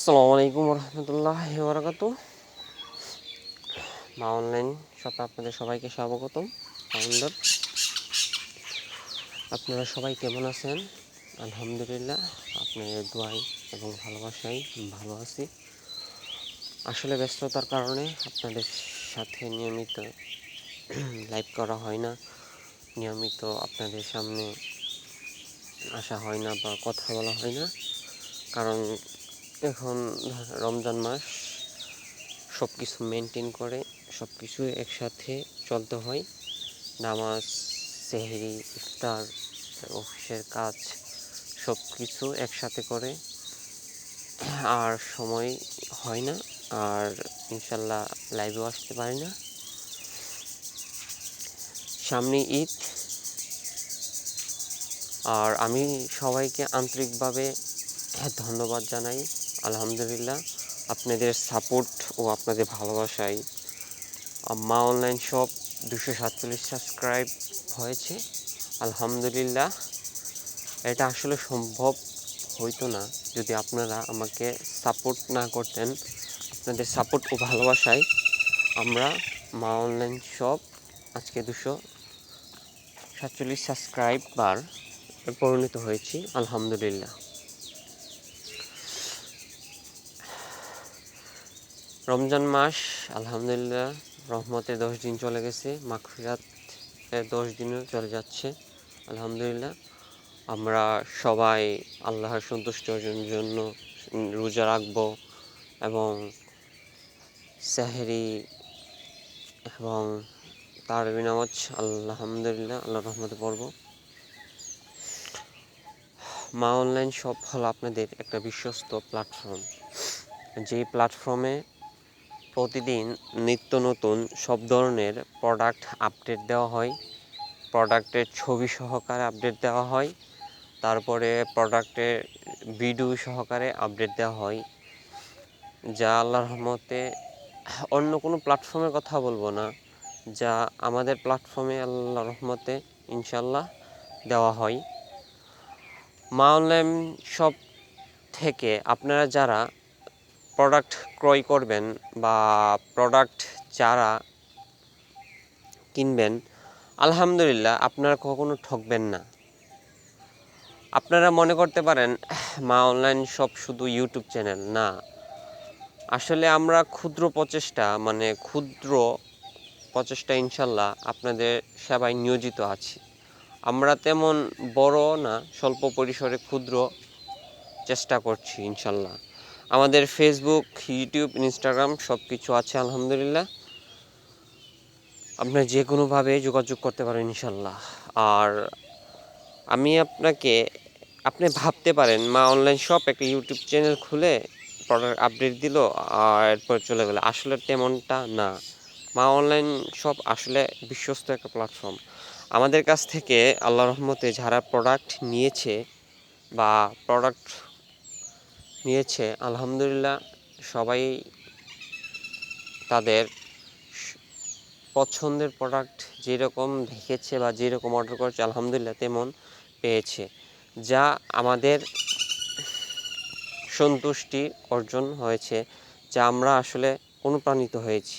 আসসালামু আলাইকুম রহমতুল্লাহ বরাকাতু মা অনলাইন শপে আপনাদের সবাইকে স্বাগতম ফাউন্ডার আপনারা সবাই কেমন আছেন? আলহামদুলিল্লাহ, আপনাদের দোয়াই এবং ভালোবাসাই ভালো আছি। আসলে ব্যস্ততার কারণে আপনাদের সাথে নিয়মিত লাইভ করা হয় না, নিয়মিত আপনাদের সামনে আসা হয় না বা কথা বলা হয় না। কারণ এখন রমজান মাস সব কিছু মেনটেন করে সব কিছু একসাথে চলতে হয়। নামাজ, সেহরি, ইফতার, অফিসের কাজ সব কিছু একসাথে করে। আর সময় হয় না, আর ইনশাল্লাহ লাইভেও আসতে পারি না। সামনে ঈদ, আর আমি সবাইকে আন্তরিকভাবে ধন্যবাদ জানাই। আলহামদুলিল্লাহ, আপনাদের সাপোর্ট ও আপনাদের ভালোবাসায় মা অনলাইন শপ দুশো সাতচল্লিশ সাবস্ক্রাইব হয়েছে। আলহামদুলিল্লাহ, এটা আসলে সম্ভব হইতো না যদি আপনারা আমাকে সাপোর্ট না করতেন। আপনাদের সাপোর্ট ও ভালোবাসায় আমরা মা অনলাইন শপ আজকে দুশো সাতচল্লিশ সাবস্ক্রাইবার পরিণত হয়েছি। আলহামদুলিল্লাহ। রমজান মাস, আলহামদুলিল্লাহ, রহমতে দশ দিন চলে গেছে, মাগফিরাত দশ দিনও চলে যাচ্ছে, আলহামদুলিল্লাহ। আমরা সবাই আল্লাহর সন্তুষ্ট অর্জনের জন্য রোজা রাখব এবং সাহেরি এবং তার নামাজ, আলহামদুলিল্লাহ আল্লাহ রহমতে পড়ব। মা অনলাইন শপ হলো আপনাদের একটা বিশ্বস্ত প্ল্যাটফর্ম। যেই প্ল্যাটফর্মে প্রতিদিন নিত্য নতুন সব ধরনের প্রোডাক্ট আপডেট দেওয়া হয়। প্রোডাক্টের ছবি সহকারে আপডেট দেওয়া হয়। তারপরে প্রোডাক্টের ভিডিও সহকারে আপডেট দেওয়া হয়। যা আল্লাহর রহমতে অন্য কোনো প্ল্যাটফর্মের কথা বলব না। যা আমাদের প্ল্যাটফর্মে আল্লাহ রহমতে ইনশাল্লাহ দেওয়া হয়। মা অনলাইন শপ থেকে আপনারা যারা প্রোডাক্ট ক্রয় করবেন বা প্রোডাক্ট যারা কিনবেন, আলহামদুলিল্লাহ আপনারা কখনো ঠকবেন না। আপনারা মনে করতে পারেন, মা অনলাইন শপ শুধু ইউটিউব চ্যানেল না। আসলে আমরা ক্ষুদ্র প্রচেষ্টা মানে ক্ষুদ্র প্রচেষ্টা ইনশাল্লাহ আপনাদের সেবায় নিয়োজিত আছি। আমরা তেমন বড় না, স্বল্প পরিসরে ক্ষুদ্র চেষ্টা করছি ইনশাল্লাহ। আমাদের ফেসবুক ইউটিউব ইনস্টাগ্রাম সব কিছু আছে, আলহামদুলিল্লাহ। আপনার যে কোনোভাবে যোগাযোগ করতে পারেন ইনশাল্লাহ আর আমি আপনাকে, আপনি ভাবতে পারেন, মা অনলাইন শপ একটা ইউটিউব চ্যানেল খুলে প্রোডাক্ট আপডেট দিল, আর এরপর চলে গেলো। আসলে তেমনটা না। মা অনলাইন শপ আসলে বিশ্বস্ত একটা প্ল্যাটফর্ম আমাদের কাছ থেকে আল্লাহ রহমতে যারা প্রোডাক্ট নিয়েছে বা প্রোডাক্ট নিয়েছে, আলহামদুলিল্লাহ সবাই তাদের পছন্দের প্রোডাক্ট যেরকম দেখেছে বা যেরকম অর্ডার করেছে, আলহামদুলিল্লাহ তেমন পেয়েছে, যা আমাদের সন্তুষ্টি অর্জন হয়েছে, যা আমরা আসলে অনুপ্রাণিত হয়েছি।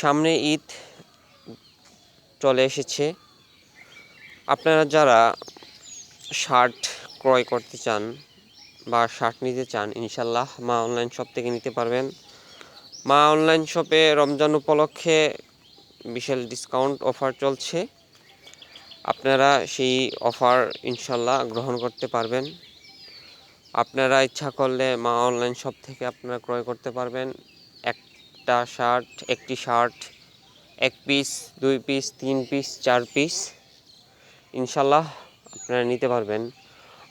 সামনে ঈদ চলে এসেছে। আপনারা যারা শার্ট ক্রয় করতে চান বা শার্ট নিতে চান ইনশাল্লাহ মা অনলাইন শপ থেকে নিতে পারবেন। মা অনলাইন শপে রমজান উপলক্ষে বিশাল ডিসকাউন্ট অফার চলছে। আপনারা সেই অফার ইনশাল্লাহ গ্রহণ করতে পারবেন। আপনারা ইচ্ছা করলে মা অনলাইন শপ থেকে আপনারা ক্রয় করতে পারবেন। একটা শার্ট, একটি শার্ট, এক পিস দুই পিস তিন পিস চার পিস ইনশাল্লাহ আপনারা নিতে পারবেন।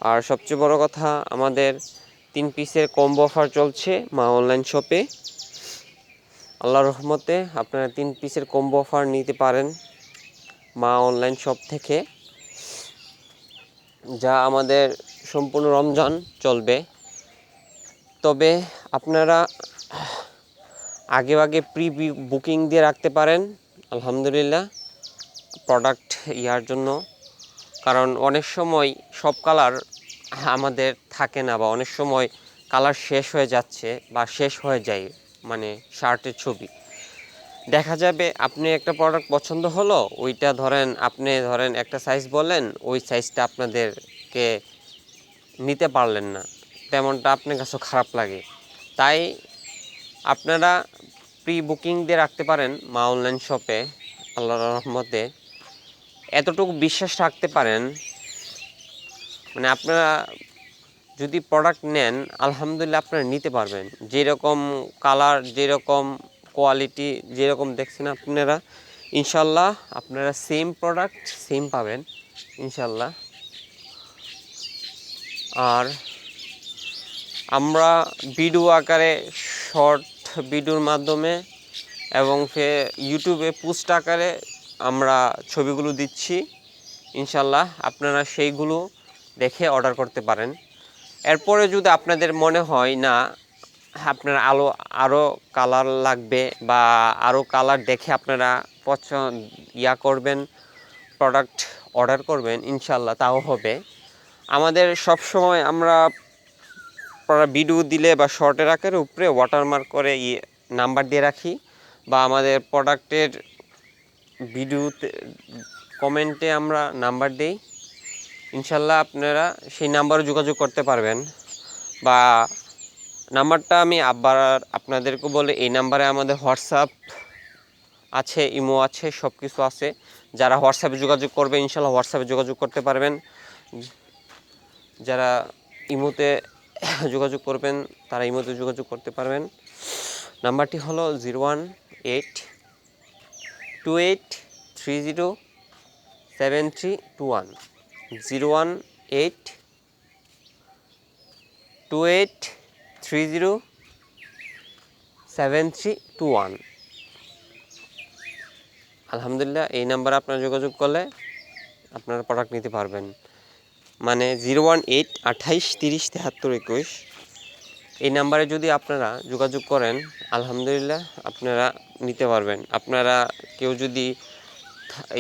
আর সবচেয়ে বড় কথা, আমাদের তিন পিসের কম্বো অফার চলছে মা অনলাইন শপে আল্লাহ রহমতে আপনারা তিন পিসের কম্বো অফার নিতে পারেন মা অনলাইন শপ থেকে, যা আমাদের সম্পূর্ণ রমজান চলবে। তবে আপনারা আগে আগে প্রি বুকিং দিয়ে রাখতে পারেন, আলহামদুলিল্লাহ প্রোডাক্ট ইয়ার জন্য। কারণ অনেক সময় সব কালার আমাদের থাকে না বা অনেক সময় কালার শেষ হয়ে যাচ্ছে বা শেষ হয়ে যায় মানে শার্টের ছবি। দেখা যাবে আপনি একটা প্রোডাক্ট পছন্দ হলো, ওইটা ধরেন আপনি ধরেন একটা সাইজ বলেন ওই সাইজটা আপনাদেরকে নিতে পারলেন না। তেমনটা আপনার কাছে খারাপ লাগে। তাই আপনারা প্রি বুকিং দিয়ে রাখতে পারেন মা অনলাইন শপে আল্লাহর রহমতে। এতটুকু বিশ্বাস রাখতে পারেন মানে আপনারা যদি প্রোডাক্ট নেন, আলহামদুলিল্লাহ আপনারা নিতে পারবেন। যেরকম কালার যেরকম কোয়ালিটি যেরকম দেখছেন আপনারা, ইনশাল্লাহ আপনারা সেম প্রোডাক্ট সেম পাবেন, ইনশাল্লাহ। আর আমরা ভিডিও আকারে শর্ট ভিডিওর মাধ্যমে এবং ইউটিউবে পোস্ট আকারে আমরা ছবিগুলো দিচ্ছি, ইনশাল্লাহ। আপনারা সেইগুলো দেখে অর্ডার করতে পারেন। এরপরে যদি আপনাদের মনে হয় না, আপনার আলো আরও কালার লাগবে বা আরও কালার দেখে আপনারা পছন্দ ইয়া করবেন প্রোডাক্ট অর্ডার করবেন ইনশাল্লাহ তাও হবে। আমাদের সব সময় আমরা ভিডিও দিলে বা শর্টের আকারে উপরে ওয়াটারমার্ক করে ইয়ে নাম্বার দিয়ে রাখি বা আমাদের প্রোডাক্টের ভিডিওতে কমেন্টে আমরা নাম্বার দেই। ইনশাল্লাহ আপনারা সেই নাম্বারে যোগাযোগ করতে পারবেন। বা নাম্বারটা আমি আবার আপনাদেরকে বলে এই নাম্বারে আমাদের হোয়াটসঅ্যাপ আছে, ইমো আছে সব কিছু আছে। যারা হোয়াটসঅ্যাপে যোগাযোগ করবে, ইনশাল্লাহ হোয়াটসঅ্যাপে যোগাযোগ করতে পারবেন। যারা ইমোতে যোগাযোগ করবেন, তারা ইমোতে যোগাযোগ করতে পারবেন। নাম্বারটি হলো zero one eight two eight three zero seven three two one. Zero one eight two eight three zero seven three two one আলহামদুলিল্লাহ, এই নাম্বারে আপনারা যোগাযোগ করলে আপনারা প্রোডাক্ট নিতে পারবেন। মানে জিরো ওয়ান এইট আঠাইশ তিরিশ তেহাত্তর একুশ। এই নাম্বারে যদি আপনারা যোগাযোগ করেন, আলহামদুলিল্লাহ আপনারা নিতে পারবেন। আপনারা কেউ যদি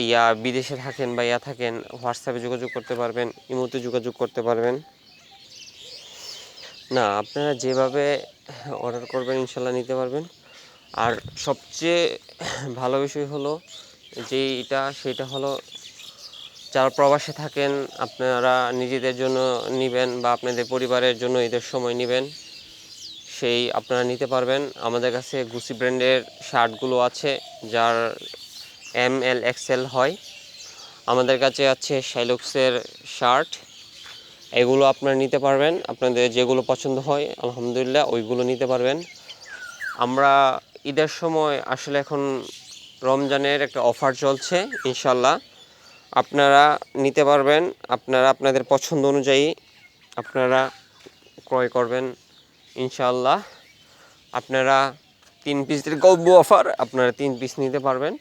ইয়া বিদেশে থাকেন বা ইয়া থাকেন হোয়াটসঅ্যাপে যোগাযোগ করতে পারবেন, ইমোতে যোগাযোগ করতে পারবেন। না, আপনারা যেভাবে অর্ডার করবেন, ইনশাল্লাহ নিতে পারবেন। আর সবচেয়ে ভালো বিষয় হলো যে এটা সেটা হলো, যারা প্রবাসে থাকেন, আপনারা নিজেদের জন্য নেবেন বা আপনাদের পরিবারের জন্য ঈদের সময় নেবেন, সেই আপনারা নিতে পারবেন। আমাদের কাছে গুসি ব্র্যান্ডের শার্টগুলো আছে, যার এম এল এক্সেল হয়। আমাদের কাছে আছে শাইলক্সের শার্ট। এগুলো আপনারা নিতে পারবেন। আপনাদের যেগুলো পছন্দ হয়, আলহামদুলিল্লাহ, ওইগুলো নিতে পারবেন। আমরা ঈদের সময় আসলে এখন রমজানের একটা অফার চলছে ইনশাল্লাহ আপনারা নিতে পারবেন। আপনারা আপনাদের পছন্দ অনুযায়ী আপনারা ক্রয় করবেন ইনশাল্লাহ আপনারা তিন পিসের গল্প অফার আপনারা তিন পিস নিতে পারবেন।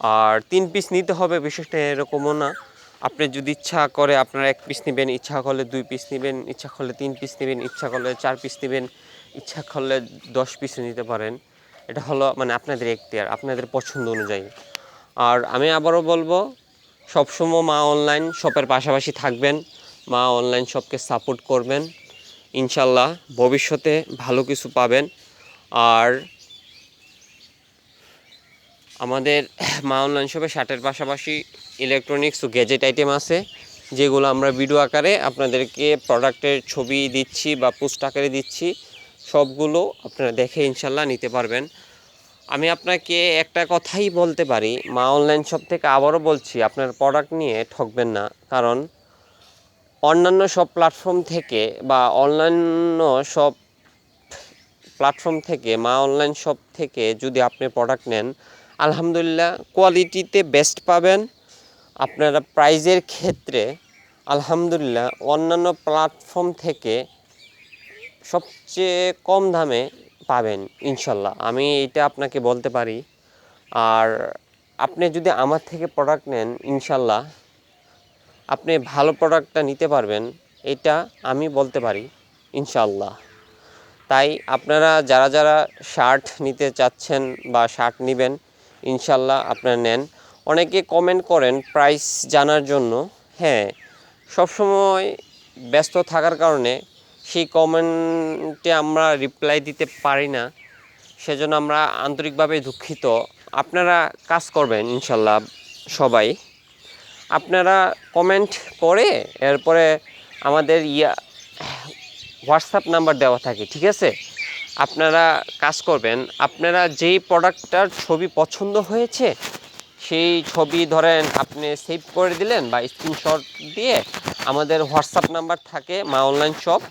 আর তিন পিস নিতে হবে, বিশেষটা এরকমও না। আপনি যদি ইচ্ছা করে আপনারা এক পিস নেবেন, ইচ্ছা করলে দুই পিস নেবেন, ইচ্ছা করলে তিন পিস নেবেন, ইচ্ছা করলে চার পিস নেবেন, ইচ্ছা করলে দশ পিস নিতে পারেন। এটা হলো মানে আপনাদের এখতিয়ার, আপনাদের পছন্দ অনুযায়ী। আর আমি আবারও বলব, সবসময় মা অনলাইন শপের পাশাপাশি থাকবেন, মা অনলাইন শপকে সাপোর্ট করবেন। ইনশাল্লাহ ভবিষ্যতে ভালো কিছু পাবেন। আর আমাদের মা অনলাইন শপে শার্টের পাশাপাশি ইলেকট্রনিক্স ও গ্যাজেট আইটেম আছে, যেগুলো আমরা ভিডিও আকারে আপনাদেরকে প্রোডাক্টের ছবি দিচ্ছি বা পোস্ট আকারে দিচ্ছি, সবগুলো আপনারা দেখে ইনশাল্লাহ নিতে পারবেন। আমি আপনাকে একটা কথাই বলতে পারি, মা অনলাইন শপ থেকে আবারও বলছি, আপনার প্রোডাক্ট নিয়ে ঠকবেন না, কারণ অন্যান্য সব প্ল্যাটফর্ম থেকে বা অন্যান্য সব প্ল্যাটফর্ম থেকে, মা অনলাইন শপ থেকে যদি আপনি প্রোডাক্ট নেন আলহামদুলিল্লাহ কোয়ালিটিতে বেস্ট পাবেন। আপনারা প্রাইজের ক্ষেত্রে আলহামদুলিল্লাহ, অন্যান্য প্ল্যাটফর্ম থেকে সবচেয়ে কম দামে পাবেন, ইনশাল্লাহ। আমি এটা আপনাকে বলতে পারি। আর আপনি যদি আমার থেকে প্রোডাক্ট নেন, ইনশাল্লাহ আপনি ভালো প্রোডাক্টটা নিতে পারবেন। এটা আমি বলতে পারি, ইনশাল্লাহ। তাই আপনারা যারা যারা শার্ট নিতে চাচ্ছেন বা শার্ট নেবেন ইনশাল্লাহ আপনারা নেন। অনেকে কমেন্ট করেন প্রাইস জানার জন্য। হ্যাঁ সবসময় ব্যস্ত থাকার কারণে সেই কমেন্টে আমরা রিপ্লাই দিতে পারি না। সেজন্য আমরা আন্তরিকভাবে দুঃখিত। আপনারা কাজ করবেন ইনশাল্লাহ সবাই। আপনারা কমেন্ট করে এরপরে আমাদের ইয়া হোয়াটসঅ্যাপ নাম্বার দেওয়া থাকে, ঠিক আছে? আপনারা কাজ করবেন, আপনারা যেই প্রোডাক্টটার ছবি পছন্দ হয়েছে, সেই ছবি ধরেন আপনি সেভ করে দিলেন বা স্ক্রিনশট দিয়ে আমাদের হোয়াটসঅ্যাপ নাম্বার থাকে, মা অনলাইন শপ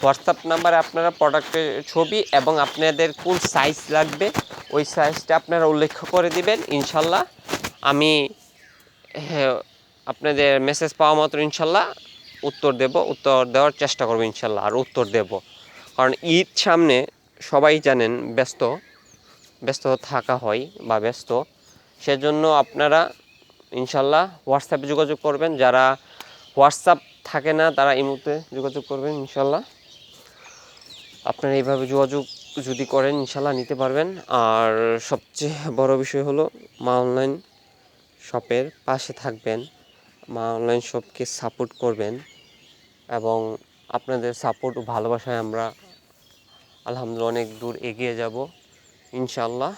হোয়াটসঅ্যাপ নাম্বারে আপনারা প্রোডাক্টের ছবি এবং আপনাদের কোন সাইজ লাগবে, ওই সাইজটা আপনারা উল্লেখ করে দিবেন, ইনশাল্লাহ। আমি আপনাদের মেসেজ পাওয়া মাত্র ইনশাল্লাহ, উত্তর দেব, উত্তর দেওয়ার চেষ্টা করব ইনশাল্লাহ, আর উত্তর দেব। কারণ ঈদ সামনে সবাই জানেন ব্যস্ত ব্যস্ত থাকা হয় বা ব্যস্ত। সেজন্য আপনারা ইনশাল্লাহ হোয়াটসঅ্যাপে যোগাযোগ করবেন। যারা হোয়াটসঅ্যাপ থাকে না, তারা এই মুহূর্তে যোগাযোগ করবেন ইনশাল্লাহ। আপনারা এইভাবে যোগাযোগ যদি করেন, ইনশাল্লাহ নিতে পারবেন। আর সবচেয়ে বড় বিষয় হলো, মা অনলাইন শপের পাশে থাকবেন। মা অনলাইন শপকে সাপোর্ট করবেন এবং আপনাদের সাপোর্ট ও ভালোবাসায় আমরা আলহামদুলিল্লাহ অনেক দূর এগিয়ে যাব ইনশাল্লাহ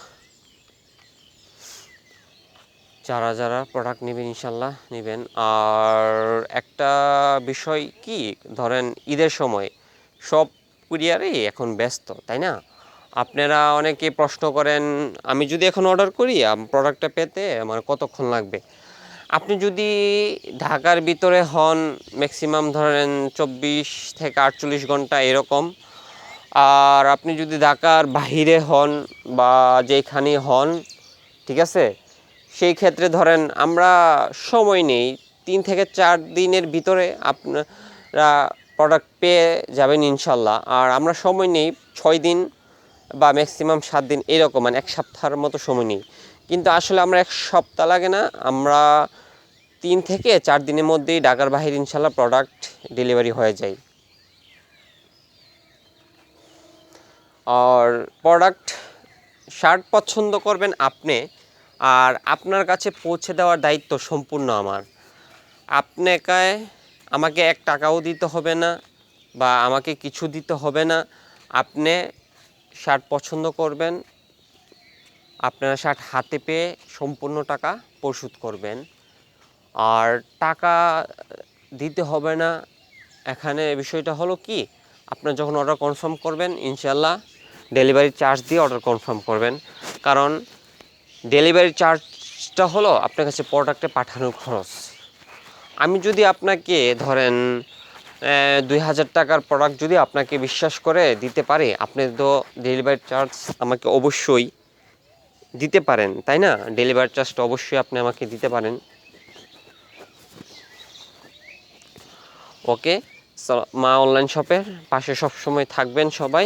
যারা যারা প্রোডাক্ট নেবেন ইনশাল্লাহ নেবেন। আর একটা বিষয় কি, ধরেন ঈদের সময় সব কুরিয়ারই এখন ব্যস্ত, তাই না? আপনারা অনেকে প্রশ্ন করেন, আমি যদি এখন অর্ডার করি প্রোডাক্টটা পেতে আমার কতক্ষণ লাগবে? আপনি যদি ঢাকার ভিতরে হন ম্যাক্সিমাম ধরেন চব্বিশ থেকে আটচল্লিশ ঘণ্টা এরকম আর আপনি যদি ঢাকার বাহিরে হন বা যেখানেই হন, ঠিক আছে? সেই ক্ষেত্রে ধরেন আমরা সময় নেই, তিন থেকে চার দিনের ভিতরে আপনারা প্রোডাক্ট পেয়ে যাবেন ইনশাল্লাহ। আর আমরা সময় নেই, ছয় দিন বা ম্যাক্সিমাম সাত দিন এরকম মানে এক সপ্তাহের মতো সময় নেই। কিন্তু আসলে আমরা এক সপ্তাহ লাগে না, আমরা তিন থেকে চার দিনের মধ্যেই ঢাকার বাহির ইনশাল্লাহ প্রোডাক্ট ডেলিভারি হয়ে যায়। আর প্রোডাক্ট শার্ট পছন্দ করবেন আপনি, আর আপনার কাছে পৌঁছে দেওয়ার দায়িত্ব সম্পূর্ণ আমার। আপনাকে, আমাকে এক টাকাও দিতে হবে না বা আমাকে কিছু দিতে হবে না। আপনি শার্ট পছন্দ করবেন, আপনারা শার্ট হাতে পেয়ে সম্পূর্ণ টাকা পরিশোধ করবেন। আর টাকা দিতে হবে না, এখানে বিষয়টা হলো কি আপনার যখন অর্ডার কনফার্ম করবেন ইনশাল্লাহ ডেলিভারি চার্জ দিয়ে অর্ডার কনফার্ম করবেন। কারণ ডেলিভারি চার্জটা হলো আপনার কাছে প্রোডাক্টে পাঠানোর খরচ। আমি যদি আপনাকে ধরেন দুই হাজার টাকার প্রোডাক্ট যদি আপনাকে বিশ্বাস করে দিতে পারে, আপনি তো ডেলিভারি চার্জ আমাকে অবশ্যই দিতে পারেন, তাই না? ডেলিভারি চার্জটা অবশ্যই আপনি আমাকে দিতে পারেন। ওকে মা অনলাইন শপের পাশে সবসময় থাকবেন সবাই।